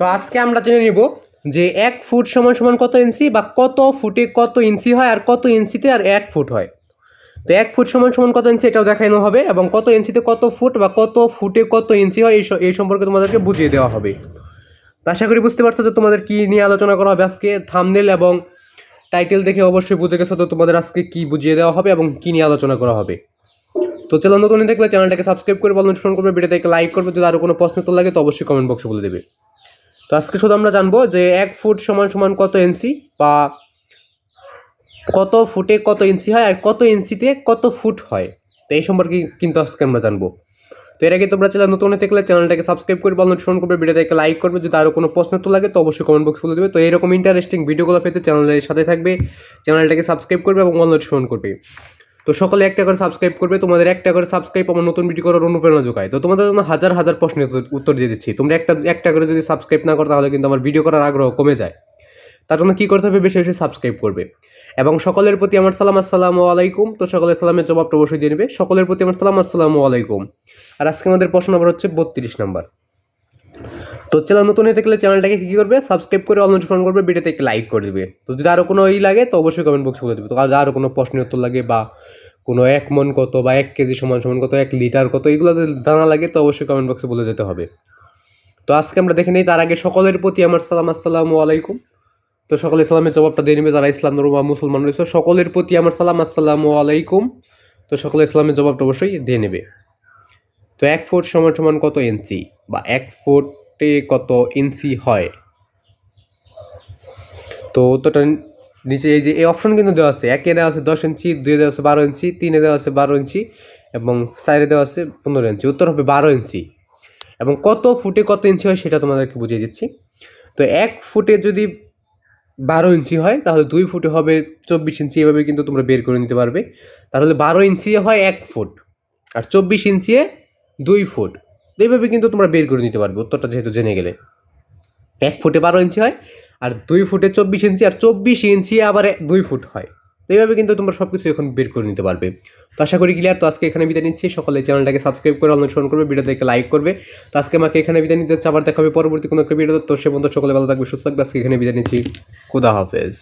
তো আজকে আমরা জেনে নিব যে এক ফুট সমান সমান কত ইঞ্চি বা কত ফুটে কত ইঞ্চি হয় আর কত ইঞ্চিতে আর এক ফুট হয়। তো এক ফুট সমান সমান কত ইঞ্চি এটাও দেখানো হবে এবং কত ইঞ্চিতে কত ফুট বা কত ফুটে কত ইঞ্চি হয় এই এই সম্পর্কে তোমাদেরকে বুঝিয়ে দেওয়া হবে। তো আশা করি বুঝতে পারছ যে তোমাদের কী নিয়ে আলোচনা করা হবে আজকে থামনেল এবং টাইটেল দেখে অবশ্যই বুঝে গেছো তো তোমাদের আজকে কি বুঝিয়ে দেওয়া হবে এবং কী নিয়ে আলোচনা করা হবে। তো চ্যানেল নতুন দেখলে চ্যানেলটাকে সাবস্ক্রাইব করে বল নোটিফিকেশন করবে ভিডিওটাকে লাইক করবে, যদি আরও কোনো প্রশ্ন তো লাগে তো অবশ্যই কমেন্ট বক্সে বলে দেবে। তো আজকে শুধু আমরা জানব যে এক ফুট সমান সমান কত ইঞ্চি বা কত ফুটে কত ইঞ্চি হয় আর কত ইঞ্চিতে কত ফুট হয়। তো এই সম্পর্কে কিন্তু আজকে আমরা জানব। তো এর আগে তোমরা চ্যানেল নতুন থাকলে চ্যানেলটাকে সাবস্ক্রাইব করে বল নোটিফিকেশন করবে, ভিডিওটাকে লাইক করবে, যদি আরও কোনো প্রশ্ন তো লাগে তো অবশ্যই কমেন্ট বক্সে বলে দেবে। তো এরকম ইন্টারেস্টিং ভিডিওগুলো পেতে চ্যানেলের সাথে থাকবে, চ্যানেলটাকে সাবস্ক্রাইব করবে এবং বল নোটিফিকেশন করবে। তো সকলে একটা করে সাবস্ক্রাইব করবে, তোমাদের একটা করে সাবস্ক্রাইব আমার নতুন ভিডিও করার অনুপ্রেরণা যোগায়। তো তোমাদের জন্য হাজার হাজার প্রশ্নের উত্তর- দিয়ে দিচ্ছি। তোমরা একটা একটা করে যদি সাবস্ক্রাইব না করো, তাহলে কিন্তু আমার ভিডিও করার আগ্রহ কমে যায়। তার জন্য কী করতে হবে, বেশি বেশি সাবস্ক্রাইব করবে। এবং সকলের প্রতি আমার সালাম, আসসালামু আলাইকুম। তো সকলের সালামের জবাবটা অবশ্যই দিয়ে নেবে। সকলের প্রতি আমার সালাম, আসসালামু আলাইকুম। আর আজকে আমাদের প্রশ্ন নম্বর হচ্ছে বত্রিশ নাম্বার। তো চ্যানেল নতুন হয়ে থাকলে চ্যানেলটাকে কী করবে? সাবস্ক্রাইব করে অল নোটিফিকেশন করবে ভিডিওতে লাইক করে দেবে। তো যদি আরও কোনো ই লাগে, তো অবশ্যই কমেন্ট বক্সে বলে দেবে। তো আর আরও কোনো প্রশ্নের উত্তর লাগে বা কোনো এক মন কত বা এক কেজি সমান সমান কত, এক লিটার কত, এগুলো যদি জানা লাগে, তো অবশ্যই কমেন্ট বক্সে বলে যেতে হবে। তো আজকে আমরা দেখে নিই, তার আগে সকলের প্রতি আমার সালাম, আসসালামু আলাইকুম। তো সকলে ইসলামের জবাবটা দিয়ে নেবে, যারা ইসলাম ধর্ম বা মুসলমান রয়েছে, সকলের প্রতি আমার সালাম, আসসালামু আলাইকুম। তো সকলে ইসলামের জবাবটা অবশ্যই দিয়ে নেবে। তো এক ফুট সমান সমান কত ইঞ্চি বা এক ফুটে কত ইঞ্চি হয়? তো উত্তরটা নিচে এই যে এই অপশন কিন্তু দেওয়া আছে। একে দেওয়া আছে দশ ইঞ্চি দুই দেওয়া আছে বারো ইঞ্চি, তিনে দেওয়া আছে বারো ইঞ্চি এবং চারে দেওয়া আছে পনেরো ইঞ্চি। উত্তর হবে বারো ইঞ্চি। এবং কত ফুটে কত ইঞ্চি হয় সেটা তোমাদেরকে বুঝিয়ে দিচ্ছি। তো এক ফুটে যদি বারো ইঞ্চি হয়, তাহলে দুই ফুটে হবে চব্বিশ ইঞ্চি। এভাবে কিন্তু তোমরা বের করে নিতে পারবে। তাহলে বারো ইঞ্চি হয় এক ফুট। আর চব্বিশ ইঞ্চি দুই ফুট। তো এইভাবে কিন্তু তোমরা বের করে নিতে পারবে, উত্তরটা যেহেতু জেনে গেলে। এক ফুটে বারো ইঞ্চি হয় আর দুই ফুটে চব্বিশ ইঞ্চি, আর চব্বিশ ইঞ্চি আবার দুই ফুট হয়। তো এইভাবে কিন্তু তোমরা সব কিছু এখন বের করে নিতে পারবে। তো আশা করি ক্লিয়ার তো আজকে এখানে বিদায় নিচ্ছি। সকলে চ্যানেলটাকে সাবস্ক্রাইব করে অনুসরণ করবে ভিডিওটাকে লাইক করবে। তো আজকে আমাকে এখানে বিদায় নিতে হচ্ছে। আবার দেখা হবে পরবর্তী কোনো একটা ভিডিও তো। সে বন্ধু সকলে ভালো থাকবে, সুস্থ থাকবে। আজকে এখানে বিদায় নিচ্ছি। খুদা হাফেজ।